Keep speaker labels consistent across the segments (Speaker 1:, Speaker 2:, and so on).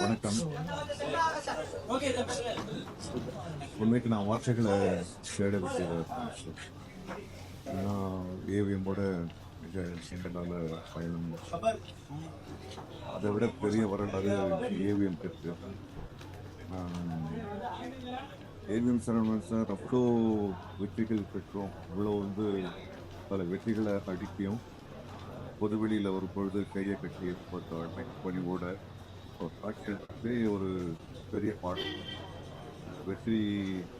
Speaker 1: வணக்கம். உண்மைக்கு நான் வார்த்தைகளை தேட வேண்டியது ஏன்னா மிக நீண்ட பயணம். அதை விட பெரிய வரலாறு ஏவிஎம் இருக்கு ஏவிஎம் சரவணன் சார் அவ்வளோ வெற்றிகள் பெற்றோம். அவ்வளோ வந்து பல வெற்றிகளை அடிப்பியும் பொதுவெளியில் ஒரு பொழுது கையை கட்டி போட்ட பணிவோட. ஒரு ஒரு பெரிய பாடம் வெற்றி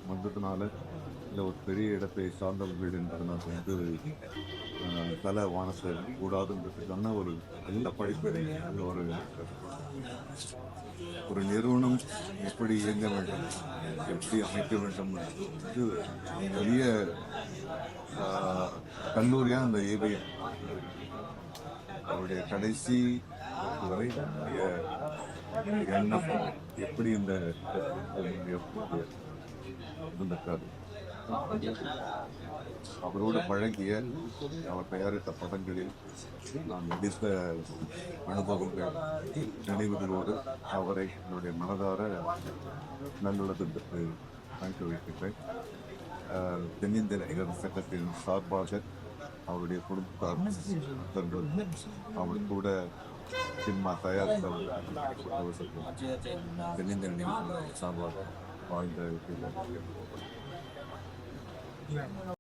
Speaker 1: வந்ததுனால இல்லை ஒரு பெரிய இடத்தை சார்ந்தவர்கள் என்பதனால வந்து அஹ், தலை வானத்தை கூடாதுன்றதுக்கான ஒரு நல்ல படிப்பு. ஒரு ஒரு நிறுவனம் எப்படி இயங்க வேண்டும் எப்படி அமைக்க வேண்டும் இது பெரிய கல்லூரியாக அந்த ஏபிஎம் அவருடைய கடைசி வரை எண்ணம் எப்படி இந்த இருந்திருக்காரு அவரோடு பழகிய அவர் தயாரித்த படங்களில் நான் நடித்த அனுபவங்கள் நினைவுகளோடு அவரை என்னுடைய மனதார நல்லுள்ளதற்கு அனுப்பி வைக்கின்றேன். தென்னிந்திய நடிகர் சங்கத்தின் சார்பாக அவருடைய குடும்பத்தார் நண்பர்கள் அவர் கூட சினிமா தயாரித்தவர்கள் தென்னிந்திய நடிகர் சார்பாக வாழ்ந்த